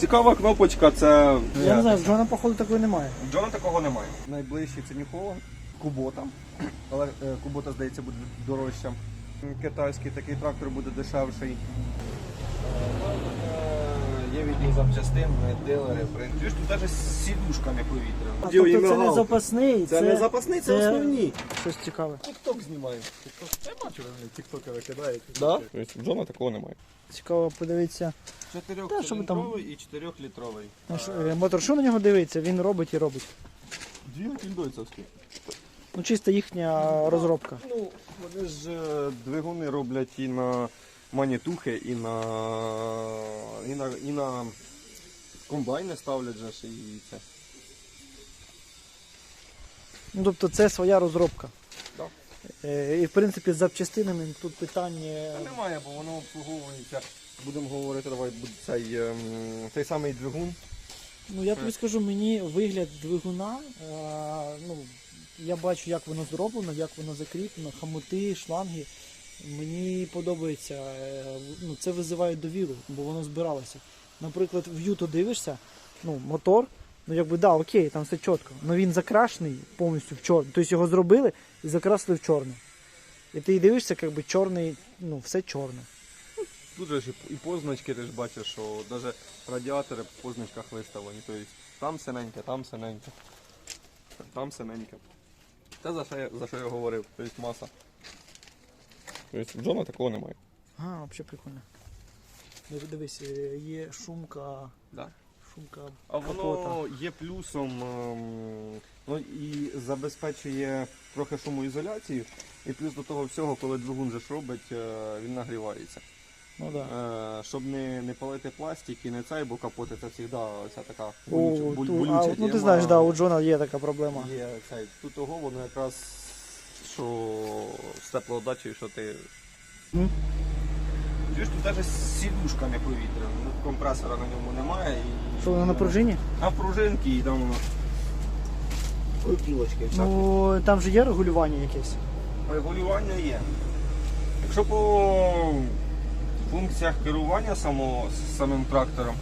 Цікава кнопочка, це. Я не знаю, з Джона, походу, такої немає. Джона такого немає. Найближчий це Нікола, Кубота. Але е, Кубота, здається, буде дорожча. Китайський такий трактор буде дешевший. Е, Є відділ дилери, принт. Тут навіть з сідушками повітря. А, тобто це не запасний, Це, не запасний, це, це- основні. щось цікаве. Тік-ток знімаємо. Я бачу, вони тіктоки викидають. Да? Тобто Джона такого немає. Цікаво подивитися. Щоб там- і чотирьохлітровий. Е, Мотор, що на нього дивиться? Він робить і робить. Дві кіндойцевські. Ну, чисто їхня розробка. Ну, вони ж е, двигуни роблять і на манітухи, і на, і на, і на комбайни ставлять же ж і це. Ну, тобто це своя розробка. Да. Е, І в принципі з запчастинами тут питання. Та немає, бо воно обслуговується. Будемо говорити, давай цей, ем, цей самий двигун. Ну я тобі скажу, мені вигляд двигуна. е, ну, я бачу, як воно зроблено, як воно закріплено, хамути, шланги. Мені подобається. е, Ну, це визиває довіру, бо воно збиралося. Наприклад, в Юто дивишся, ну, мотор, ну якби да, окей, там все чітко. але він закрашений повністю в чорний. Тобто його зробили і закрасили в чорне. І ти дивишся, якби чорний, ну, все чорне. Тут же ж і позначки ти ж бачиш, що навіть радіатори по позначках виставлені. Тобто там синеньке, там синеньке, там синеньке. Це за що я, за що я говорив, тобто маса. Тобто в Джона такого немає. А, взагалі прикольно. Диви- Дивись, е, є шумка, Да. шумка А капота. воно є плюсом, ем, ну і забезпечує трохи шумоізоляцію. І плюс до того всього, коли двигун же ж робить, е, він нагрівається. Ну да. Е, Щоб не, не палити пластик і не цей, бо капоти це завжди ця така О, болюча, ту- болюча а, ну ти знаєш, да, у Джона є така проблема. Є цей. Тут того воно якраз що з теплоотдачею, що ти. М. Чуєш, тут навіть з сідушками повітря. Ну, компресора на ньому немає. І... Що воно на пружині? А пружинки і там. Ой, кілочки. Ну там же є регулювання якесь. Регулювання є. Якщо по функціях керування самого, самим трактором,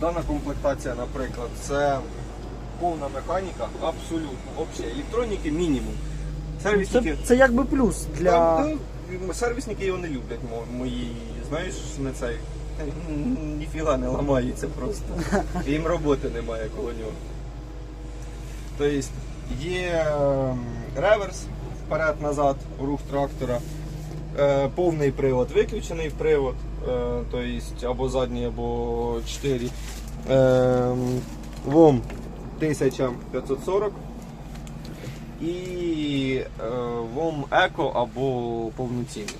дана комплектація, наприклад, це повна механіка, абсолютно. Взагалі, електроніки мінімум. Сервісники, Це, це якби плюс для. Там, да, сервісники його не люблять, мо- мої, знаєш, не цей. Ніфіга не ламається просто. Їм роботи немає коло нього. Тобто є ем, реверс вперед-назад, рух трактора, е, повний привод, виключений привод, е, тобто або задній, або 4. Е, ВОМ 1540 і е, ВОМ Еко або повноцінний.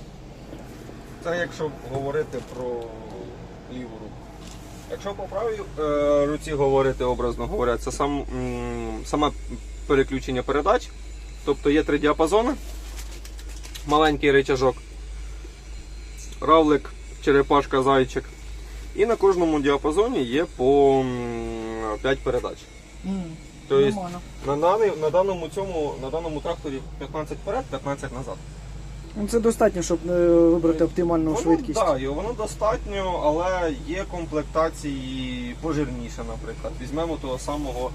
Це якщо говорити про ліву руку. Якщо по правій е, руці говорити, образно говоря, це сам, м, саме переключення передач. Тобто є три діапазони, маленький рычажок, равлик, черепашка, зайчик. І на кожному діапазоні є по 5 передач. Тобто Нормально. на, даний, на, даному цьому, на даному тракторі 15 вперед, 15 назад. Ну це достатньо, щоб е, вибрати оптимальну Воно, швидкість. Да, і воно достатньо, але є комплектації пожирніше, наприклад. Візьмемо того самого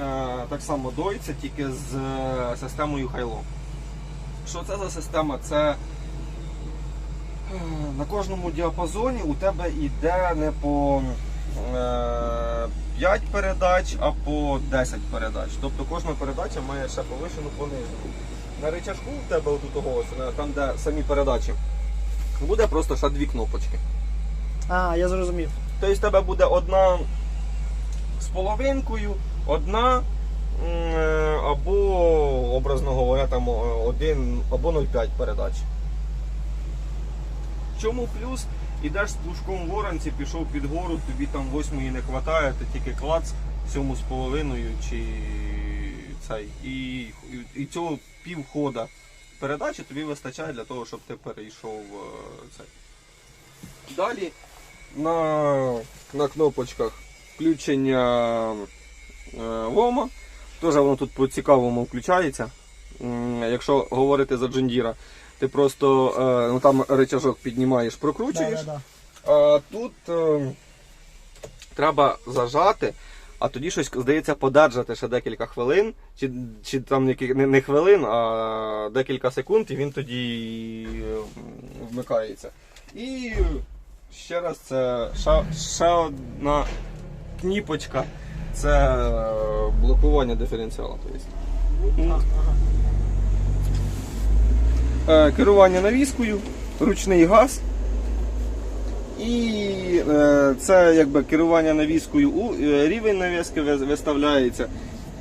е, так само дойця, тільки з е, системою Хайло. Що це за система? Це е, на кожному діапазоні у тебе йде не по е, 5 передач, а по 10 передач. Тобто кожна передача має ще повишену понижену. На рычажку у тебе отут того, там де самі передачі, буде просто ще дві кнопочки. А, я зрозумів. Тобто в тебе буде одна з половинкою, одна е, або, образно говоря, там один або 0,5 передач. Чому плюс? Ідеш з плужком в оранці, пішов під гору, тобі там восьмої не вистачає, ти тільки клац, сьому з половиною чи цей. І, і, цього півхода передачі тобі вистачає для того, щоб ти перейшов е, цей. Далі на, на кнопочках включення е, ВОМа. Теж воно тут по-цікавому включається. Якщо говорити за джендіра, ти просто е, ну, там рычажок піднімаєш, прокручуєш. Да, да, А тут е, треба зажати, а тоді щось, здається, подержати ще декілька хвилин, чи, чи там не, не хвилин, а декілька секунд, і він тоді е, вмикається. І ще раз це ще, ще одна кніпочка. Це е, блокування диференціалу. Тобто. Е, Керування навіскою, ручний газ. І е, це якби керування навіскою, у, е, рівень навіски виставляється.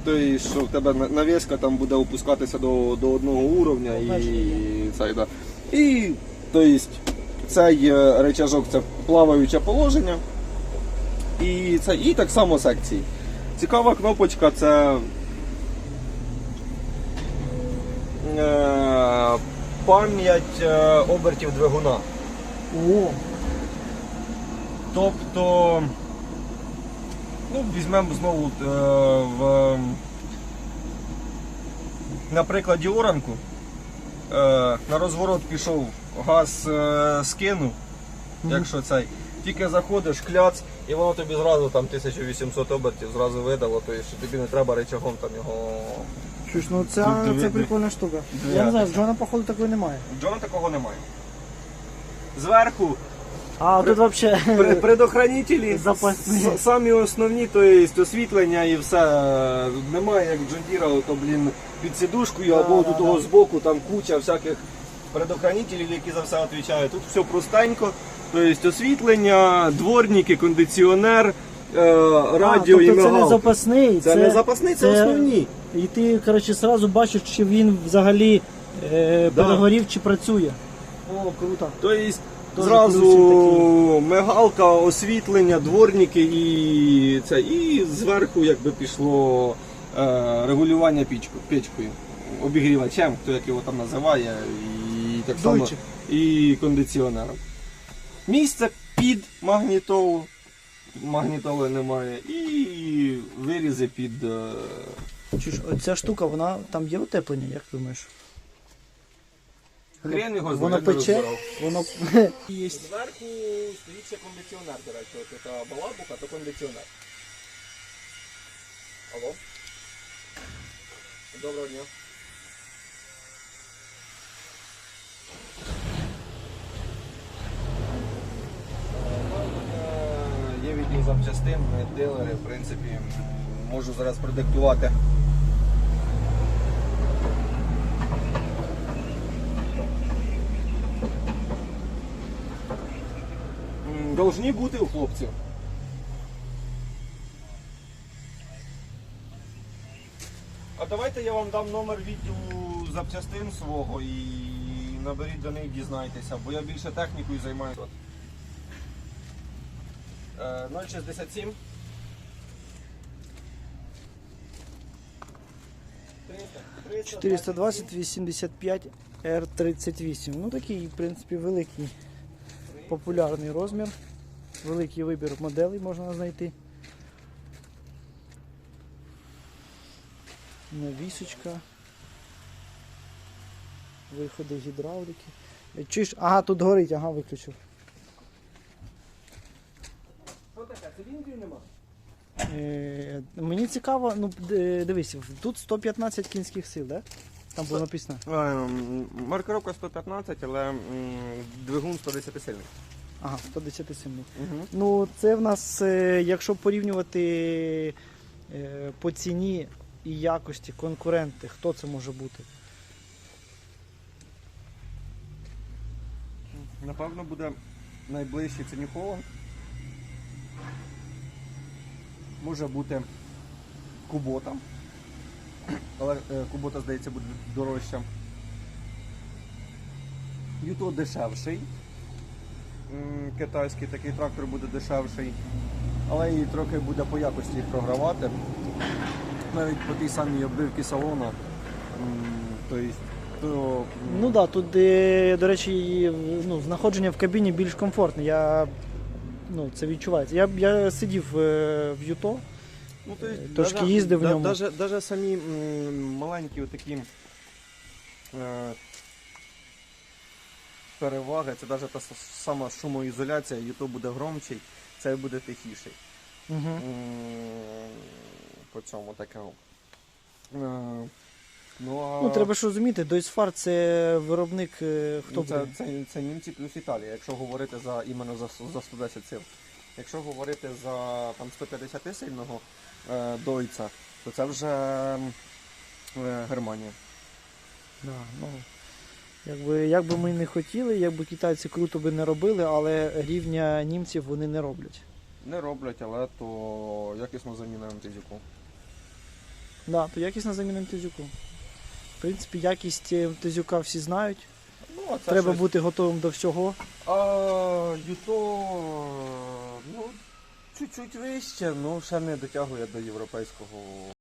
Тобто, що в тебе навіска там буде опускатися до, до одного уровня і, цей, да. і тобто, цей речажок це плаваюче положення. І, це, і так само секції. Цікава кнопочка це пам'ять е, обертів двигуна. О, Тобто, ну, візьмемо знову е, в, на прикладі оранку. Е, на розворот пішов, газ е, скинув, якщо цей. Тільки заходиш, кляц, і воно тобі зразу там 1800 обертів зразу видало, тобто що тобі не треба речагом там його. Чуєш, ну це, Тут це прикольна штука. Я не знаю, в. Джона, походу, такої немає. Джона такого немає. Зверху А тут взагалі. При- Предохранителі Запасні. с- самі основні, то є освітлення і все. Немає як Джондіра, то блін під сідушкою Да, або да, до того да. збоку там куча всяких предохранителів, які за все відповідають. Тут все простенько. Тобто освітлення, дворники, кондиціонер, е, радіо а, і тобто це не мигалка. запасний, Це не запасний, це основні. І ти, коротше, сразу бачиш, чи він взагалі е, Да. перегорів, чи працює. О, круто. Тобто Тоже зразу мигалка, освітлення, дворники і це. І зверху якби пішло е, регулювання пічку, печкою, обігрівачем, хто як його там називає, і так само і кондиціонером. Місце під магнітолу, магнітоли немає, і вирізи під. е, Чи ж оця штука, вона там є утеплення, як думаєш? Хрен його знає, Воно не пече, розбирав. воно є. Зверху стоїть ще кондиціонер, до речі, от така балабука, то кондиціонер. Алло? Доброго дня. Е, запчастин, ми дилери, в принципі, можу зараз продиктувати. Должні бути у хлопців. А давайте я вам дам номер відділу запчастин свого і наберіть до них, дізнайтеся, бо я більше технікою займаюся. Е, 067 420 85 R38. Ну такий, в принципі, великий популярний розмір. Великий вибір моделей можна знайти. Навісочка. Виходи гідравліки. Чуєш? Ага, тут горить, ага, виключив. Що таке? Циліндрів нема? Е, мені цікаво, ну д- дивись, тут 115 кінських сил, да? Там було написано. Ем, Маркировка 115, але м, двигун 110 сильний. Ага, 110 сильний. Угу. Ну, це в нас, е, якщо порівнювати е, по ціні і якості конкуренти, хто це може бути? Напевно, буде найближчий це New Holland. Може бути Кубота. Але е, Кубота, здається, буде дорожча. Юто дешевший. Китайський такий трактор буде дешевший. Але і трохи буде по якості програвати. Навіть по тій самій оббивці салона. Тобто, то, Ну так, да, тут, е, до речі, ну, знаходження в кабіні більш комфортне. Я, ну, це відчувається. Я, я сидів е, в Юто. Ну, то есть, Е, трошки даже- їздив в да- ньому. Даже, даже самі м, маленькі отакі е, переваги, це навіть та сама шумоізоляція, YouTube буде громчий, цей буде тихіший. Угу. м, по цьому такого. Е, Ну, а... Ну, треба ж розуміти, Дойсфар це виробник е, хто Ну, це, буде? це, це німці плюс Італія, якщо говорити за іменно за, за 110 сил. Якщо говорити за там 150 сильного е, дойця, то це вже е, Германія. Да, ну, якби, як би ми не хотіли, якби китайці круто би не робили, але рівня німців вони не роблять. Не роблять, але то якісно заміна МТЗюку. Да, то якісна заміна МТЗюку. Принципі, якість е, всі знають. Ну, а це Треба щось- бути готовим до всього. А Юто, ну, чуть-чуть вище, ну ще не дотягує до європейського